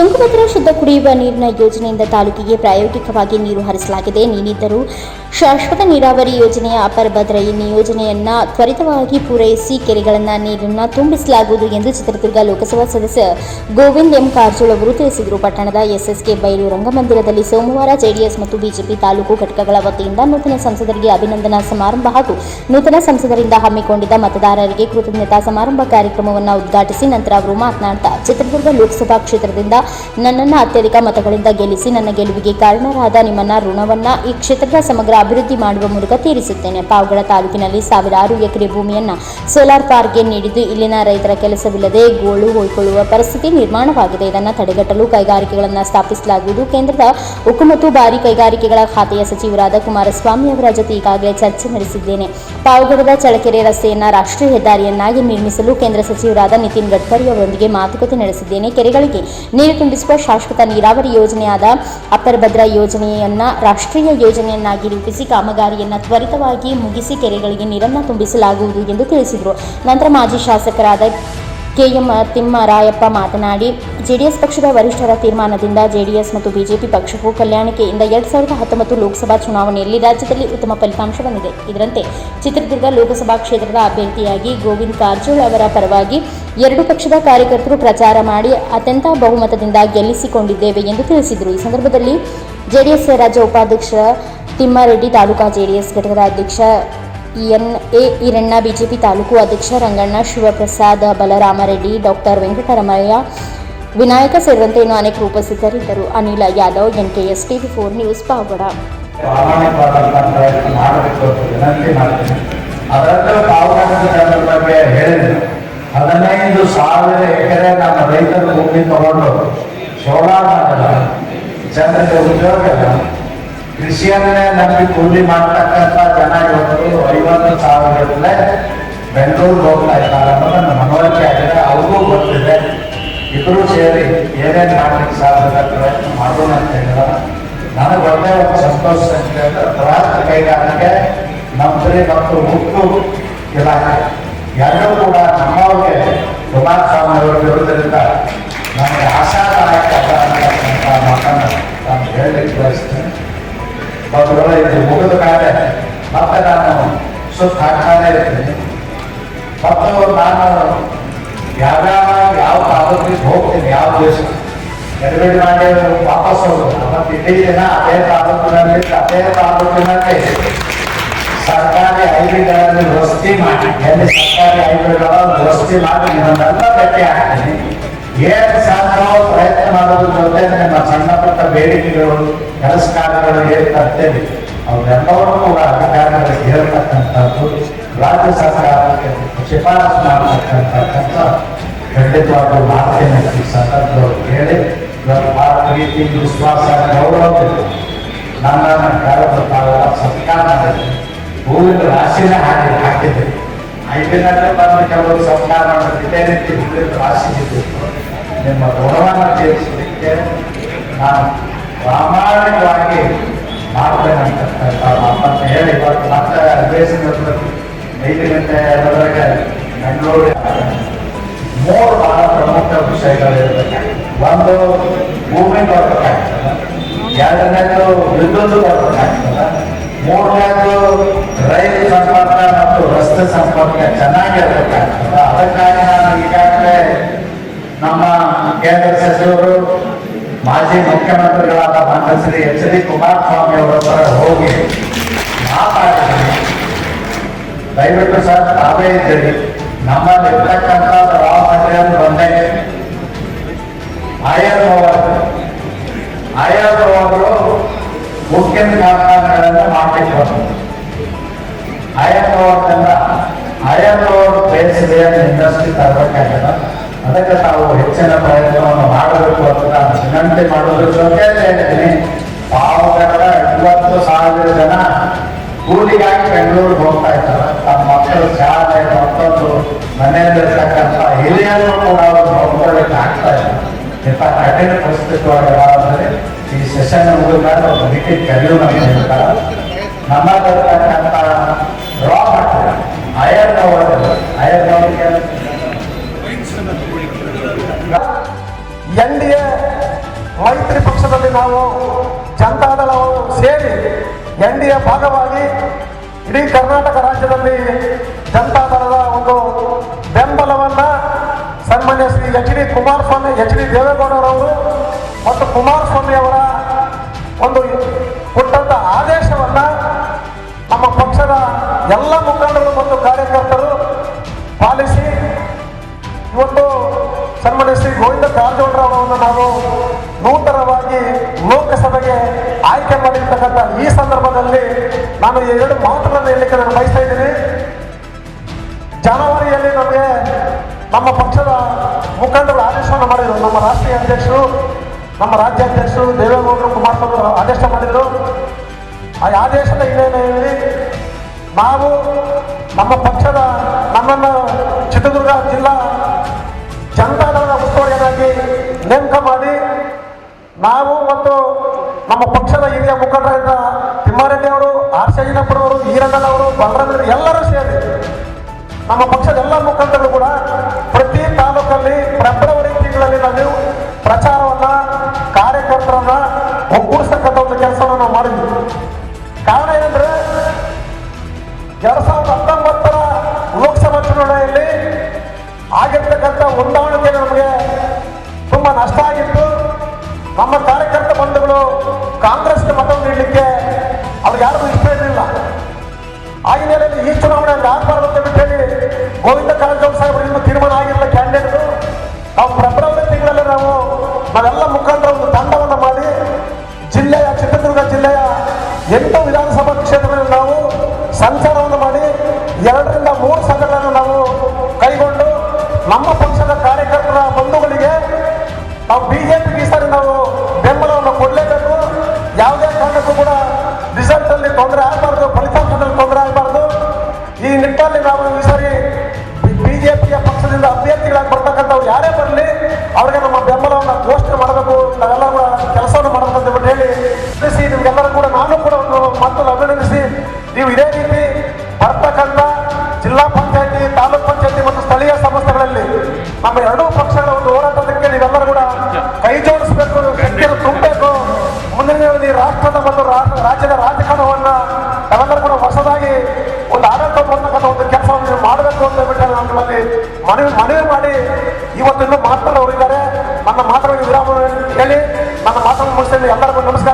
ತುಂಗಭದ್ರಾ ಶುದ್ಧ ಕುಡಿಯುವ ನೀರಿನ ಯೋಜನೆಯಿಂದ ತಾಲೂಕಿಗೆ ಪ್ರಾಯೋಗಿಕವಾಗಿ ನೀರು ಹರಿಸಲಾಗಿದೆ. ನೀನಿದ್ದರೂ ಶಾಶ್ವತ ನೀರಾವರಿ ಯೋಜನೆಯ ಅಪರ ಭದ್ರೈ ಯೋಜನೆಯನ್ನ ತ್ವರಿತವಾಗಿ ಪೂರೈಸಿ ಕೆರೆಗಳನ್ನು ನೀರನ್ನು ತುಂಬಿಸಲಾಗುವುದು ಎಂದು ಚಿತ್ರದುರ್ಗ ಲೋಕಸಭಾ ಸದಸ್ಯ ಗೋವಿಂದ್ ಎಂ. ಕಾರಜೋಳ ಅವರು ತಿಳಿಸಿದರು. ಪಟ್ಟಣದ ಎಸ್ಎಸ್ಕೆ ಬೈಲು ರಂಗಮಂದಿರದಲ್ಲಿ ಸೋಮವಾರ ಜೆಡಿಎಸ್ ಮತ್ತು ಬಿಜೆಪಿ ತಾಲೂಕು ಘಟಕಗಳ ವತಿಯಿಂದ ನೂತನ ಸಂಸದರಿಗೆ ಅಭಿನಂದನಾ ಸಮಾರಂಭ ಹಾಗೂ ನೂತನ ಸಂಸದರಿಂದ ಹಮ್ಮಿಕೊಂಡಿದ್ದ ಮತದಾರರಿಗೆ ಕೃತಜ್ಞತಾ ಸಮಾರಂಭ ಕಾರ್ಯಕ್ರಮವನ್ನು ಉದ್ಘಾಟಿಸಿ ನಂತರ ಅವರು ಮಾತನಾಡ್ತಾ ಚಿತ್ರದುರ್ಗ ಲೋಕಸಭಾ ಕ್ಷೇತ್ರದಿಂದ ನನ್ನನ್ನು ಅತ್ಯಧಿಕ ಮತಗಳಿಂದ ಗೆಲ್ಲಿಸಿ ನನ್ನ ಗೆಲುವಿಗೆ ಕಾರಣರಾದ ನಿಮ್ಮನ್ನ ಋಣವನ್ನ ಈ ಕ್ಷೇತ್ರದ ಸಮಗ್ರ ಅಭಿವೃದ್ಧಿ ಮಾಡುವ ಮೂಲಕ ತೀರಿಸುತ್ತೇನೆ. ಪಾವಗಡ ತಾಲೂಕಿನಲ್ಲಿ ಸಾವಿರಾರು ಎಕರೆ ಭೂಮಿಯನ್ನ ಸೋಲಾರ್ ಪಾರ್ಕ್ಗೆ ನೀಡಿದ್ದು ಇಲ್ಲಿನ ರೈತರ ಕೆಲಸವಿಲ್ಲದೆ ಗೋಳು ಹೊಯ್ಕೊಳ್ಳುವ ಪರಿಸ್ಥಿತಿ ನಿರ್ಮಾಣವಾಗಿದೆ. ಇದನ್ನು ತಡೆಗಟ್ಟಲು ಕೈಗಾರಿಕೆಗಳನ್ನು ಸ್ಥಾಪಿಸಲಾಗುವುದು. ಕೇಂದ್ರದ ಉಕ್ಕು ಮತ್ತು ಭಾರಿ ಕೈಗಾರಿಕೆಗಳ ಖಾತೆಯ ಸಚಿವರಾದ ಕುಮಾರಸ್ವಾಮಿ ಅವರ ಜೊತೆ ಈಗಾಗಲೇ ಚರ್ಚೆ ನಡೆಸಿದ್ದೇನೆ. ಪಾವಗಡದ ಚಳಕೆರೆ ರಸ್ತೆಯನ್ನು ರಾಷ್ಟ್ರೀಯ ಹೆದ್ದಾರಿಯನ್ನಾಗಿ ನಿರ್ಮಿಸಲು ಕೇಂದ್ರ ಸಚಿವರಾದ ನಿತಿನ್ ಗಡ್ಕರಿ ಅವರೊಂದಿಗೆ ಮಾತುಕತೆ ನಡೆಸಿದ್ದೇನೆ. ಕೆರೆಗಳಿಗೆ ನೀರು ತುಂಬಿಸುವ ಶಾಶ್ವತ ನೀರಾವರಿ ಯೋಜನೆಯಾದ ಅಪ್ಪರ್ ಭದ್ರಾ ಯೋಜನೆಯನ್ನ ರಾಷ್ಟ್ರೀಯ ಯೋಜನೆಯನ್ನಾಗಿ ರೂಪಿಸಿ ಕಾಮಗಾರಿಯನ್ನ ತ್ವರಿತವಾಗಿ ಮುಗಿಸಿ ಕೆರೆಗಳಿಗೆ ನೀರನ್ನು ತುಂಬಿಸಲಾಗುವುದು ಎಂದು ತಿಳಿಸಿದರು. ನಂತರ ಮಾಜಿ ಶಾಸಕರಾದ ಕೆಎಂ ತಿಮ್ಮರಾಯಪ್ಪ ಮಾತನಾಡಿ, ಜೆಡಿಎಸ್ ಪಕ್ಷದ ವರಿಷ್ಠರ ತೀರ್ಮಾನದಿಂದ ಜೆಡಿಎಸ್ ಮತ್ತು ಬಿಜೆಪಿ ಪಕ್ಷವು ಕಲ್ಯಾಣಿಕೆಯಿಂದ ಎರಡ್ ಸಾವಿರದ ಹತ್ತೊಂಬತ್ತು ಲೋಕಸಭಾ ಚುನಾವಣೆಯಲ್ಲಿ ರಾಜ್ಯದಲ್ಲಿ ಉತ್ತಮ ಫಲಿತಾಂಶ ಬಂದಿದೆ. ಇದರಂತೆ ಚಿತ್ರದುರ್ಗ ಲೋಕಸಭಾ ಕ್ಷೇತ್ರದ ಅಭ್ಯರ್ಥಿಯಾಗಿ ಗೋವಿಂದ್ ಕಾರಜೋಳ ಅವರ ಪರವಾಗಿ ಎರಡು ಪಕ್ಷದ ಕಾರ್ಯಕರ್ತರು ಪ್ರಚಾರ ಮಾಡಿ ಅತ್ಯಂತ ಬಹುಮತದಿಂದ ಗೆಲ್ಲಿಸಿಕೊಂಡಿದ್ದೇವೆ ಎಂದು ತಿಳಿಸಿದರು. ಈ ಸಂದರ್ಭದಲ್ಲಿ ಜೆಡಿಎಸ್ ರಾಜ್ಯ ಉಪಾಧ್ಯಕ್ಷ ತಿಮ್ಮಾರೆಡ್ಡಿ, ತಾಲೂಕಾ ಜೆಡಿಎಸ್ ಘಟಕದ ಅಧ್ಯಕ್ಷ N A Eeranna BJP taluk ಅಧ್ಯಕ್ಷ ರಂಗಣ್ಣ, ಶಿವಪ್ರಸಾದ್ ಬಲರಾಮರೆಡ್ಡಿ, ಡಾಕ್ಟರ್ ವೆಂಕಟರಮಯ್ಯ, ವಿನಾಯಕ ಸೇರಿದಂತೆ ಇನ್ನೂ ಅನೇಕರು ಉಪಸ್ಥಿತರಿದ್ದರು. Anila Yadav N K S TV four news Pavagada. ಹದಿನೈದು ಸಾವಿರ ಎಕರೆ ನಮ್ಮ ರೈತರ ಭೂಮಿ ತಗೊಂಡು ಸೋಲಾರ್ ಜನರಿಗೆ ಉದ್ಯೋಗ ಕೃಷಿಯನ್ನೇ ನಂಬಿ ಕೂಲಿ ಮಾಡ್ತಕ್ಕಂಥ ಜನ ಇವತ್ತು ಐವತ್ತು ಸಾವಿರದಲ್ಲೇ ಬೆಂಗಳೂರಿಗೆ ಹೋಗ್ತಾ ಇದ್ದಾರೆ. ಅನ್ನೋದನ್ನು ಮನವರಿಕೆ ಆಗಿದೆ ಅವ್ರಿಗೂ ಗೊತ್ತಿದೆ. ಇಬ್ಬರು ಸೇರಿ ಏನೇನು ಮಾಡ್ಲಿಕ್ಕೆ ಸಾಧ್ಯದ ಪ್ರಯತ್ನ ಮಾಡೋಣ ಅಂತ ಹೇಳಿದ ನನಗೆ ಒಳ್ಳೆ ಒಂದು ಸಂತೋಷ ಅಂತ ಹೇಳಿದ್ರೆ ಬೃಹತ್ ಕೈಗಾರಿಕೆ ಮಂತ್ರಿ ಮತ್ತು ಮುಟ್ಟು ಇಲಾಖೆ. ಎರಡೂ ಕೂಡ ನಮ್ಮವ್ರಿಗೆ ಹೋಗ್ತೀನಿ ಯಾವ ದೇಶ ಎಡಬೇಡಿ ಮಾಡಿ ವಾಪಸ್ ಹೋಗೋದು. ಮತ್ತೆ ಇಡೀ ದಿನ ಅದೇ ತಾಲೂಕಿನಲ್ಲಿ ಅದೇ ತಾಲೂಕಿನಲ್ಲಿ ಸರ್ಕಾರಿ ಐಬಿಗಳಲ್ಲಿ ದುರಸ್ತಿ ಮಾಡಿ, ಎಲ್ಲಿ ಸರ್ಕಾರಿ ಐಬಿಗಳಲ್ಲಿ ದುರಸ್ತಿ ಮಾಡಿ ನಿಮ್ಮನ್ನೆಲ್ಲ ಭೇಟಿ ಆಗ್ತೀನಿ. ಏನು ಸಾಧ್ಯವೋ ಪ್ರಯತ್ನ ಮಾಡೋದು ಜೊತೆ ನಿಮ್ಮ ಸಣ್ಣ ಪುಟ್ಟ ಬೇಡಿಕೆಗಳು ಕೆಲಸ ಕಾರ್ಯಗಳು ಏನು ತರ್ತೇವೆ ಅವೆಲ್ಲವೂ ಕೂಡ ಅಧಿಕಾರಿಗಳಿಗೆ ಹೇಳ್ತಕ್ಕಂಥದ್ದು, ರಾಜ್ಯ ಸರ್ಕಾರಕ್ಕೆ ಶಿಫಾರಸು ಖಂಡಿತವಾಗ್ಲೂ ಮಾತೇನೆ ಈ ಕೇಳಿ ಭಾಳ ಪ್ರೀತಿ ವಿಶ್ವಾಸ ಗೌರವ ನನ್ನನ್ನು ಕರೆದು ತಾವೆಲ್ಲ ಸತ್ಕಾರ ಮಾಡಿದ್ವಿ ಹೂವಿನ ರಾಶಿನೇ ಹಾಕಿ ಹಾಕಿದ್ದೆ ಐದಿನಲ್ಲೇ ಬಂದು ಕೆಲವರು ಸತ್ಕಾರ ಮಾಡೋದು. ಇದೇ ರೀತಿ ಹೂವಿನ ರಾಶಿ ಬಿದ್ದಿತ್ತು ನಿಮ್ಮ ಋಣವನ್ನು ತೀರಿಸಲಿಕ್ಕೆ ನಾನು ಪ್ರಾಮಾಣಿಕವಾಗಿ ಮಾಡ್ತೇನೆ ಅಂತಕ್ಕಂಥ ಮಾತನ್ನು ಹೇಳಿ ಇವತ್ತು ಮತ್ತೆ ಅಧಿವೇಶನದಲ್ಲಿ ಐದು ಗಂಟೆ ಎರಡರವರೆಗೆ ಬೆಂಗಳೂರು ಮೂರು ಬಹಳ ಪ್ರಮುಖ ವಿಷಯಗಳಿರಬೇಕು ಒಂದು ಭೂಮಿ ಬರ್ಬೇಕಾಗ್ತದೆ ಎರಡನೇದು ವಿದ್ಯುತ್ ಬರ್ಬೇಕಾಗ್ತದೆ ಮೂರನೇದು ರೈಲು ಸಂಪರ್ಕ ಮತ್ತು ರಸ್ತೆ ಸಂಪರ್ಕ ಚೆನ್ನಾಗಿರ್ಬೇಕಾಗ್ತದೆ ಅದಕ್ಕಾಗಿ ನಾನು ಈಗಾಗಲೇ ನಮ್ಮ ಕೇಂದ್ರ ಸಚಿವರು ಮಾಜಿ ಮುಖ್ಯಮಂತ್ರಿಗಳಾದ ಮಾನ್ಯ ಶ್ರೀ ಎಚ್ ಡಿ ಕುಮಾರಸ್ವಾಮಿ ಅವರ ಹತ್ರ ಹೋಗಿ ಮಾತಾಡಿದ್ದೀನಿ ದಯವಿಟ್ಟು ಸರ್ ತಾವೇ ಇದ್ದೀರಿ ನಮ್ಮಲ್ಲಿ ಮುಖ್ಯ ಕಾರ್ಖಾನೆಗಳನ್ನು ಪವರ್ನಿಂದ ಆಯರ್ ಪವರ್ ಬೇಸಿಗೆ ಇಂಡಸ್ಟ್ರಿ ಅದಕ್ಕೆ ತಾವು ಹೆಚ್ಚಿನ ಪ್ರಯತ್ನವನ್ನು ಮಾಡಬೇಕು ಅಂತ ನಾನು ವಿನಂತಿ ಮಾಡೋದ್ರ ಜೊತೆ ಹೇಳ್ತೀನಿ ಪಾವಗಡ ಐವತ್ತು ಸಾವಿರ ಜನ ಕೂಲಿಗಾಗಿ ಬೆಂಗಳೂರಿಗೆ ಹೋಗ್ತಾ ಇದ್ದಾರೆ. ತಮ್ಮ ಮಕ್ಕಳು ಶಾಲೆ, ಮತ್ತೊಂದು ಮನೆಯಲ್ಲಿರ್ತಕ್ಕಂಥ ಹಿರಿಯರು ಕೂಡ ಅವರು ನೋಡ್ಕೊಳ್ಳಿಕ್ಕೆ ಆಗ್ತಾ ಇಲ್ಲ ಇಂಥ ಕಠಿಣ ಪರಿಸ್ಥಿತಿ ಒಳಗೆ ಈ ಸೆಷನ್ ಮುಗಿದ ಮೇಲೆ ಒಂದು ಮೀಟಿಂಗ್ ಕರೆಯೋಣ ಅಂತ ಹೇಳ್ತಾರೆ ನಮ್ಮಲ್ಲಿರ್ತಕ್ಕಂಥ ರಾ ಮಟೀರಿಯಲ್ ಅಯರ್ ಪವರ್ ಅಯರ್ ಪವರ್ಗೆ ಎನ್ ಡಿ ಎ, ಮೈತ್ರಿ ಪಕ್ಷದಲ್ಲಿ ನಾವು ಜನತಾದಳವು ಸೇರಿ ಎನ್ ಡಿ ಎ ಭಾಗವಾಗಿ ಇಡೀ ಕರ್ನಾಟಕ ರಾಜ್ಯದಲ್ಲಿ ಜನತಾದಳದ ಒಂದು ಬೆಂಬಲವನ್ನ ಸನ್ಮಾನ್ಯ Shri H D Kumaraswamy, H D ದೇವೇಗೌಡರವರು ಮತ್ತು ಕುಮಾರಸ್ವಾಮಿ ಅವರ ಒಂದು ಕೊಟ್ಟಂತ ಆದೇಶವನ್ನ ನಮ್ಮ ಪಕ್ಷದ ಎಲ್ಲ ಮುಖಂಡರು ಮತ್ತು ಕಾರ್ಯಕರ್ತರು ಪಾಲಿಸಿ ಇವತ್ತು ಸನ್ಮಾನ್ಯ ಶ್ರೀ ಗೋವಿಂದ ಕಾರಜೋಳರವರನ್ನು ನಾವು ನೂತನವಾಗಿ ಲೋಕಸಭೆಗೆ ಆಯ್ಕೆ ಮಾಡಿರ್ತಕ್ಕಂಥ ಈ ಸಂದರ್ಭದಲ್ಲಿ ನಾನು ಎರಡು ಮಾತುಗಳನ್ನು ಹೇಳಲಿಕ್ಕೆ ನಾನು ಬಯಸ್ತಾ ಇದ್ದೀನಿ. ಜನವರಿಯಲ್ಲಿ ನಮಗೆ ನಮ್ಮ ಪಕ್ಷದ ಮುಖಂಡರು ಆದೇಶವನ್ನು ಮಾಡಿದರು. ನಮ್ಮ ರಾಷ್ಟ್ರೀಯ ಅಧ್ಯಕ್ಷರು ನಮ್ಮ ರಾಜ್ಯಾಧ್ಯಕ್ಷರು ದೇವೇಗೌಡರು ಕುಮಾರಸ್ವಾಮಿ ಆದೇಶ ಮಾಡಿದರು. ಆ ಆದೇಶದ ಹಿನ್ನೆಲೆಯಲ್ಲಿ ನಾವು ನಮ್ಮ ಪಕ್ಷದ ನಮ್ಮನ್ನು ಚಿತ್ರದುರ್ಗ ಜಿಲ್ಲಾ ಜನತಾದಳದ ಉಸ್ತುವಾರಿಯನ್ನಾಗಿ ನೇಮಕ ಮಾಡಿ ನಾವು ಮತ್ತು ನಮ್ಮ ಪಕ್ಷದ ಹಿರಿಯ ಮುಖಂಡರಾದ ತಿಮ್ಮಾರೆಡ್ಡಿ ಅವರು, ಆರ್ ಈರಣ್ಣನ್ ಅವರು ಬಲರಾಮರು ಎಲ್ಲರೂ ಸೇರಿ ನಮ್ಮ ಪಕ್ಷದ ಹತ್ತೊಂಬತ್ತರ ಲೋಕಸಭಾ ಚುನಾವಣೆಯಲ್ಲಿ ಆಗಿರ್ತಕ್ಕಂಥ ಹೊಂದಾಣಿಕೆ ನಮಗೆ ತುಂಬಾ ನಷ್ಟ ಆಗಿತ್ತು. ನಮ್ಮ ಕಾರ್ಯಕರ್ತ ಬಂಧುಗಳು ಕಾಂಗ್ರೆಸ್ಗೆ ಮತ ನೀಡಲಿಕ್ಕೆ ಅವ್ರಿಗೆ ಯಾರಿಗೂ ಇಷ್ಟ ಇರಲಿಲ್ಲ. ಆ ಹಿನ್ನೆಲೆಯಲ್ಲಿ ಈ ಚುನಾವಣೆಯಲ್ಲಿ ಆಗಬಾರ್ದು ಅಂತ ಹೇಳಿ ಗೋವಿಂದ ಕಾರಜೋಳ yarın ರಾಜ್ಯದ ರಾಜಕಾರಣವನ್ನ ನಾವೆಲ್ಲರೂ ಕೂಡ ಹೊಸದಾಗಿ ಒಂದು ಆಡಳಿತ ಬರ್ತಕ್ಕಂಥ ಒಂದು ಕೆಲಸವನ್ನು ನೀವು ಮಾಡಬೇಕು ಅಂತ ಹೇಳ್ಬಿಟ್ಟು ನಾನು ನಿಮ್ಮಲ್ಲಿ ಮನವಿ ಮನವಿ ಮಾಡಿ ಇವತ್ತು ಇನ್ನೂ ಮಾತನಾಡೋರಿದ್ದಾರೆ. ನನ್ನ ಮಾತುಗಳಿಗೆ ವಿರಾಮ ಹೇಳಿ, ನನ್ನ ಮಾತನ್ನು ಮುಗಿಸ್ತೇನೆ. ಎಲ್ಲರಿಗೂ ನಮಸ್ಕಾರ.